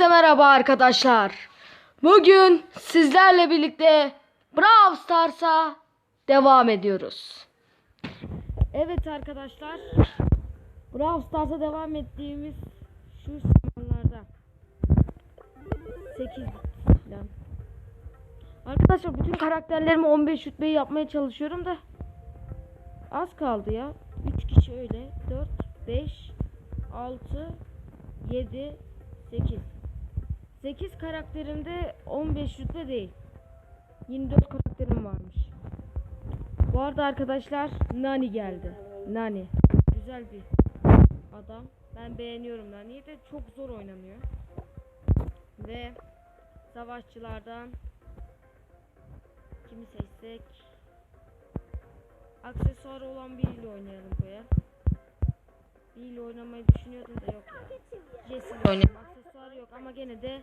Hepinize merhaba arkadaşlar. Bugün sizlerle birlikte Brawl Stars'a devam ediyoruz. Evet arkadaşlar. Brawl Stars'a devam ettiğimiz şu zamanlarda 8 falan. Arkadaşlar bütün karakterlerimi 15 rütbeyi yapmaya çalışıyorum da az kaldı ya. 3 kişi öyle. 4 5 6 7 8 8 karakterimde 15 rütbe değil. 24 karakterim varmış. Bu arada arkadaşlar Nani geldi. Nani. Güzel bir adam. Ben beğeniyorum Nani'yi de çok zor oynanıyor. Ve savaşçılardan kimi seçsek aksesuarı olan biriyle oynayalım buraya. Biriyle oynamayı düşünüyordum da yok. Jesse ile oynayalım. Aksesuarı yok ama gene de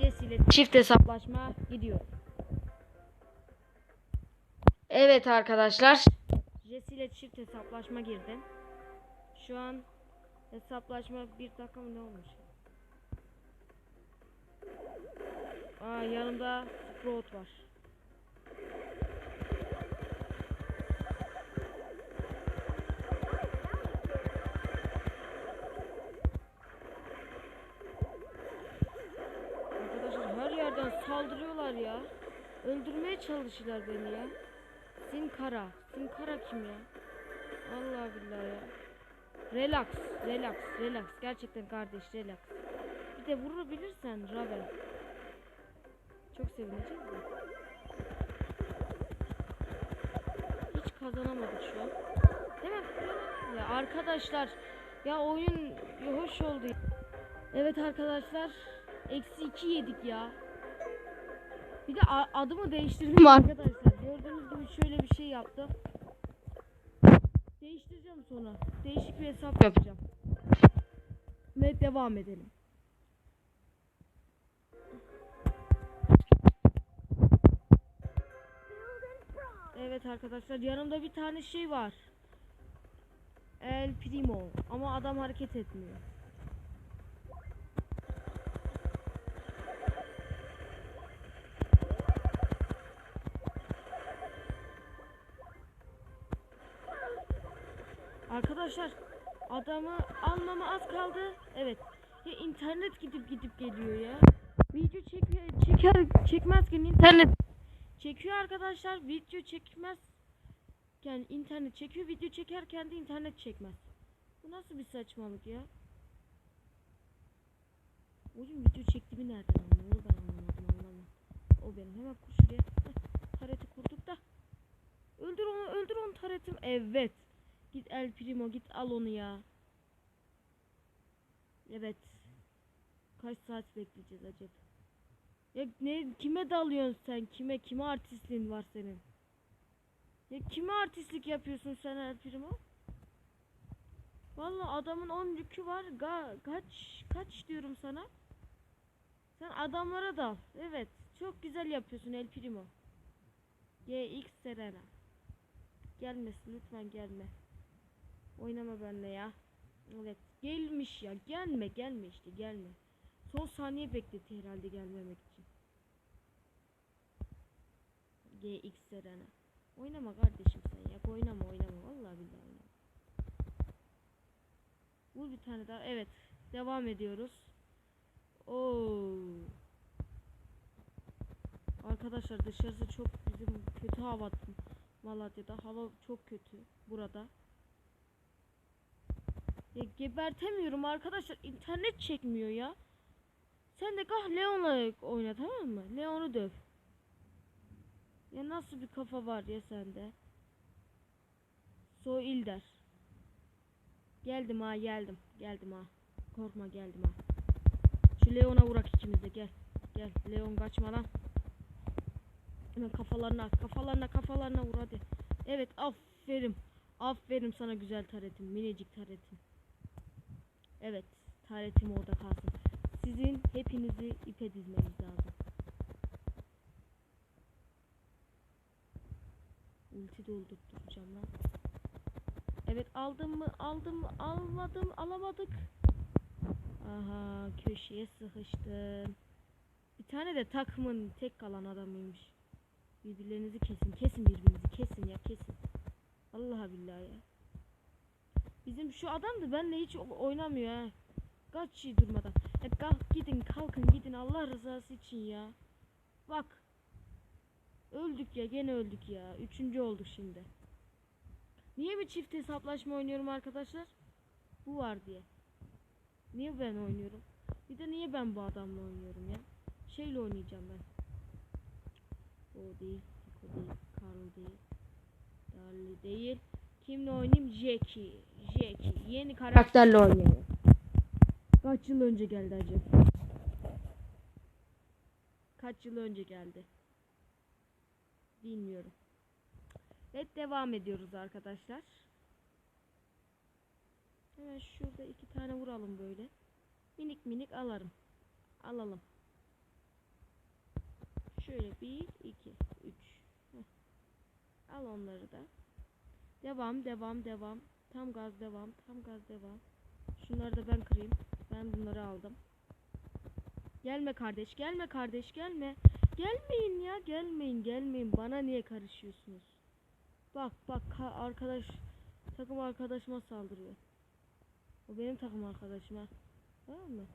Jesse ile çift hesaplaşma gidiyor. Evet arkadaşlar. Jesse ile çift hesaplaşma girdim. Şu an hesaplaşma bir dakika mı ne olmuş? Aa yanımda Sprout var. Saldırıyorlar ya. Öldürmeye çalışıyorlar beni ya. Sin Kara. Sin Kara kim ya? Allah billahi ya. Relax, relax, relax. Gerçekten kardeş relax. Bir de vurabilirsen Raven. Çok sevineceğim de. Hiç kazanamadık şu an. Değil mi? Ya arkadaşlar ya oyun hoş oldu. Evet arkadaşlar eksi 2 yedik ya. Bir de adımı değiştirdim arkadaşlar. Gördüğünüz gibi şöyle bir şey yaptım. Değiştireceğim sonra. Değişik bir hesap yapacağım. Ve devam edelim. Evet arkadaşlar yanımda bir tane şey var. El Primo ama adam hareket etmiyor. Arkadaşlar adamı almama az kaldı. Evet. Ya internet gidip gidip geliyor ya. Video çekiyor, çeker çekmezken internet çekiyor arkadaşlar. Video çekmez. Yani internet çekiyor, video çekerken de internet çekmez. Bu nasıl bir saçmalık ya? Oğlum video çektiğimi nereden anlıyor? Ben anlamadım anlamadım. O benim. Hemen kur şuraya. Heh, tareti kurduk da. Öldür onu, öldür onu taretim. Evet. Git El Primo git al onu ya. Evet. Kaç saat bekleyeceğiz acaba? Ya ne kime dalıyorsun sen? Kime kime artistliğin var senin? Ya kime artistlik yapıyorsun sen El Primo? Vallahi adamın 10 yükü var. Ga kaç kaç diyorum sana? Sen adamlara dal. Evet. Çok güzel yapıyorsun El Primo. GX Serena. Gelmesin lütfen gelme. Oynama benimle ya. Evet. Gelmiş ya. Gelme gelme işte gelme. Son saniye bekletti herhalde gelmemek için. GX Serena. Oynama kardeşim sen ya. Oynama oynama. Vallahi billahi oynama. Vur bir tane daha. Evet. Devam ediyoruz. Oo. Arkadaşlar dışarısı çok bizim kötü hava. Malatya'da hava çok kötü burada. Ya gebertemiyorum arkadaşlar. internet çekmiyor ya. Sen de kah Leon'la oyna tamam mı? Leon'u döv. Ya nasıl bir kafa var ya sende? So İlder. Geldim ha geldim. Geldim ha. Korkma geldim ha. Şu Leon'a vurak ikimiz de gel. Gel Leon kaçma lan. Hemen kafalarına kafalarına kafalarına vur hadi. Evet aferin. Aferin sana güzel taretim. Minicik taretim. Evet. Taretim orada kalsın. Sizin hepinizi ipe dizmeniz lazım. Ulti doldurtacağım lan. Evet aldım mı aldım mı almadım alamadık. Aha köşeye sıkıştın. Bir tane de takımın tek kalan adamıymış. Birbirlerinizi kesin. Kesin birbirinizi. Kesin ya kesin. Vallahi billahi ya. Bizim şu adam da benimle hiç o- oynamıyor ha. Kaç şey durmadan. Ya kalk gidin kalkın gidin Allah rızası için ya. Bak. Öldük ya gene öldük ya. Üçüncü olduk şimdi. Niye bir çift hesaplaşma oynuyorum arkadaşlar? Bu var diye. Niye ben oynuyorum? Bir de niye ben bu adamla oynuyorum ya? Şeyle oynayacağım ben. O değil, Pico değil, Carl değil, Darly değil. Kimle oynayayım? Jackie. Jackie. Yeni karakterle oynuyorum. Kaç yıl önce geldi acaba? Kaç yıl önce geldi? Bilmiyorum. Evet devam ediyoruz arkadaşlar. Hemen şurada iki tane vuralım böyle. Minik minik alarım. Alalım. Şöyle bir, iki, üç. Heh. Al onları da. Devam, devam, devam. Tam gaz devam, tam gaz devam. Şunları da ben kırayım. Ben bunları aldım. Gelme kardeş, gelme kardeş, gelme. Gelmeyin ya, gelmeyin, gelmeyin. Bana niye karışıyorsunuz? Bak, bak ka- arkadaş takım arkadaşıma saldırıyor. O benim takım arkadaşım ha. Tamam mı?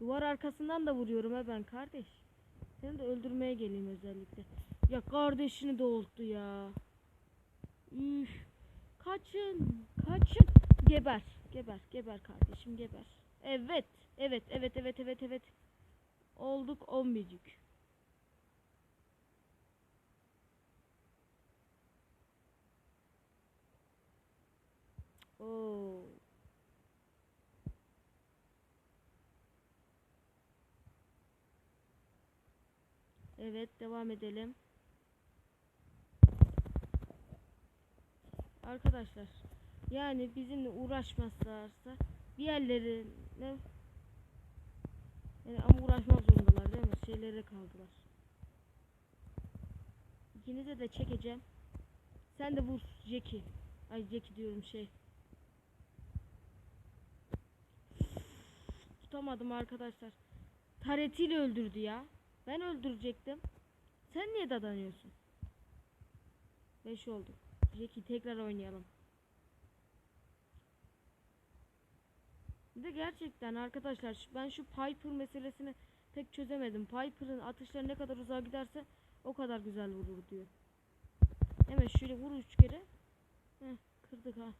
Duvar arkasından da vuruyorum ha ben kardeş. Seni de öldürmeye geleyim özellikle. Ya kardeşini doğulttu ya. Üf. Kaçın. Kaçın. Geber. Geber. Geber kardeşim geber. Evet. Evet. Evet. Evet. Evet. Evet. Olduk 11'cük. Oo. Evet devam edelim. Arkadaşlar yani bizimle uğraşmazlarsa bir yerlerine yani ama uğraşmak zorundalar değil mi? Şeylere kaldılar. İkinize de çekeceğim. Sen de vur Jackie. Ay Jackie diyorum şey. Tutamadım arkadaşlar. Taretiyle öldürdü ya. Ben öldürecektim. Sen niye dadanıyorsun? 5 oldu. Jackie tekrar oynayalım. Bir de gerçekten arkadaşlar ben şu Piper meselesini pek çözemedim. Piper'ın atışları ne kadar uzağa giderse o kadar güzel vurur diyor. Hemen şöyle vur üç kere. Heh, kırdık ha.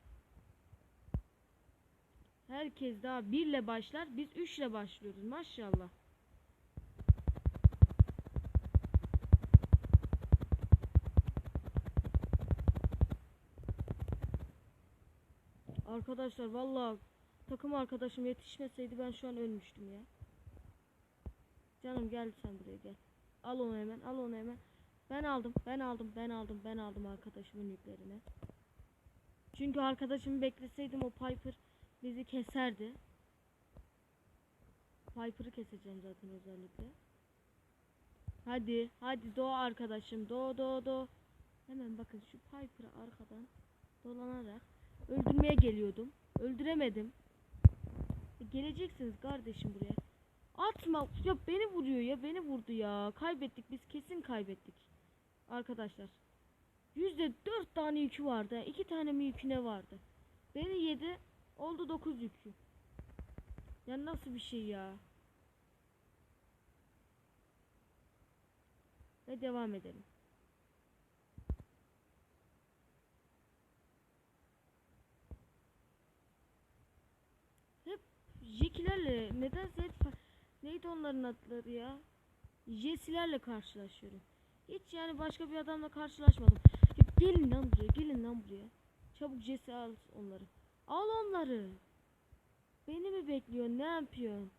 Herkes daha birle başlar. Biz üçle başlıyoruz. Maşallah. Arkadaşlar vallahi takım arkadaşım yetişmeseydi ben şu an ölmüştüm ya. Canım gel sen buraya gel. Al onu hemen, al onu hemen. Ben aldım, ben aldım, ben aldım, ben aldım arkadaşımın yüklerini. Çünkü arkadaşımı bekleseydim o Piper bizi keserdi. Piper'ı keseceğim zaten özellikle. Hadi, hadi doğ arkadaşım, doğ doğ doğ. Hemen bakın şu Piper'ı arkadan dolanarak öldürmeye geliyordum. Öldüremedim. E, geleceksiniz kardeşim buraya. Atma. Ya beni vuruyor ya. Beni vurdu ya. Kaybettik. Biz kesin kaybettik. Arkadaşlar. Yüzde dört tane yükü vardı. iki tane mi yükü ne vardı? Beni yedi. Oldu dokuz yükü. Ya nasıl bir şey ya? Ve devam edelim. Hep Jekilerle nedense hep neydi onların adları ya? Jesilerle karşılaşıyorum. Hiç yani başka bir adamla karşılaşmadım. Ya gelin lan buraya, gelin lan buraya. Çabuk Jesse al onları. Al onları. Beni mi bekliyorsun? Ne yapıyorsun?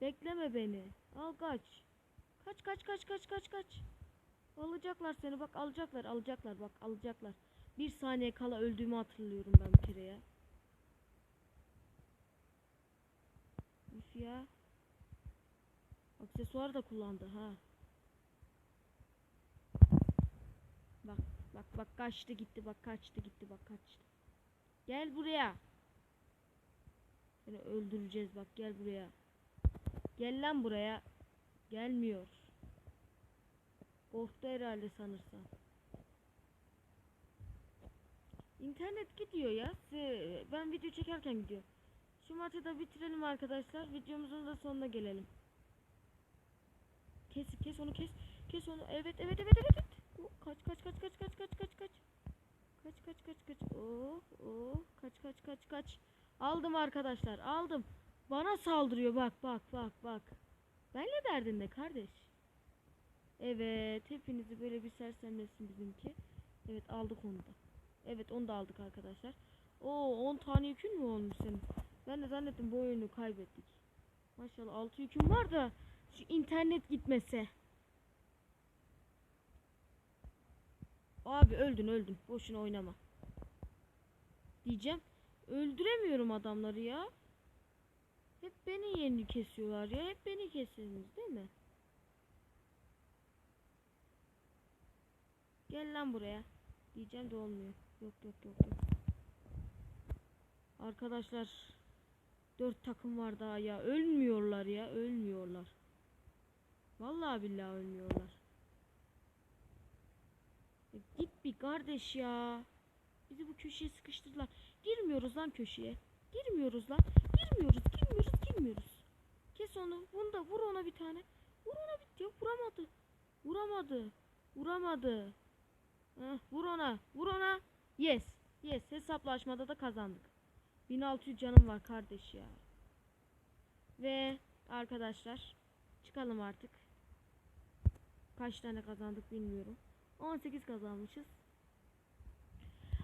Bekleme beni. Al kaç. Kaç kaç kaç kaç kaç kaç. Alacaklar seni bak alacaklar alacaklar bak alacaklar. Bir saniye kala öldüğümü hatırlıyorum ben bir kere ya. Üf ya. Aksesuar da kullandı ha. Bak bak bak kaçtı gitti bak kaçtı gitti bak kaçtı. Gel buraya. Seni öldüreceğiz bak gel buraya. Gel lan buraya. Gelmiyor. Korktu herhalde sanırsam. İnternet gidiyor ya. Ben video çekerken gidiyor. Şu maçı da bitirelim arkadaşlar. Videomuzun da sonuna gelelim. Kes kes onu kes. Kes onu. Evet evet evet evet. evet. Oh, Kaç kaç kaç kaç kaç kaç kaç kaç. Kaç kaç kaç kaç. Oh oh kaç kaç kaç kaç. Aldım arkadaşlar. Aldım. Bana saldırıyor bak bak bak bak. Benle derdinde kardeş. Evet hepinizi böyle bir sersemlesin bizimki. Evet aldık onu da. Evet onu da aldık arkadaşlar. Oo 10 tane yükün mü olmuş senin? Ben de zannettim bu oyunu kaybettik. Maşallah 6 yüküm var da şu internet gitmese. Abi öldün öldün. Boşuna oynama. Diyeceğim. Öldüremiyorum adamları ya. Hep beni yeni kesiyorlar ya. Hep beni kesiyorsunuz değil mi? Gel lan buraya. Diyeceğim de olmuyor. Yok yok yok yok. Arkadaşlar dört takım var daha ya. Ölmüyorlar ya. Ölmüyorlar. Vallahi billahi ölmüyorlar. Ya git bir kardeş ya. Bizi bu köşeye sıkıştırdılar. Girmiyoruz lan köşeye. Girmiyoruz lan. Girmiyoruz, girmiyoruz, girmiyoruz. Kes onu. Bunu da vur ona bir tane. Vur ona bir ya vuramadı. Vuramadı. Vuramadı. Heh, vur ona. Vur ona. Yes. Yes. Hesaplaşmada da kazandık. 1600 canım var kardeş ya. Ve arkadaşlar çıkalım artık. Kaç tane kazandık bilmiyorum. 18 kazanmışız.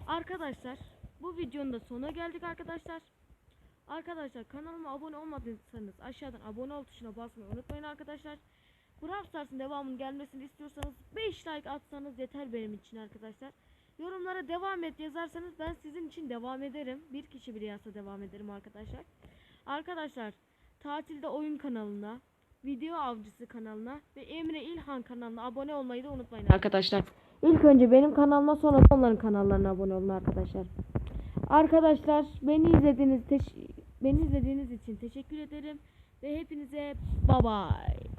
Arkadaşlar bu videonun da sonuna geldik arkadaşlar. Arkadaşlar kanalıma abone olmadıysanız aşağıdan abone ol tuşuna basmayı unutmayın arkadaşlar. Brawl Stars'ın devamının gelmesini istiyorsanız 5 like atsanız yeter benim için arkadaşlar. Yorumlara devam et yazarsanız ben sizin için devam ederim. Bir kişi bile yazsa devam ederim arkadaşlar. Arkadaşlar tatilde oyun kanalına, video avcısı kanalına ve Emre İlhan kanalına abone olmayı da unutmayın arkadaşlar. İlk önce benim kanalıma sonra onların kanallarına abone olun arkadaşlar. Arkadaşlar beni izlediğiniz beni izlediğiniz için teşekkür ederim ve hepinize bye bye.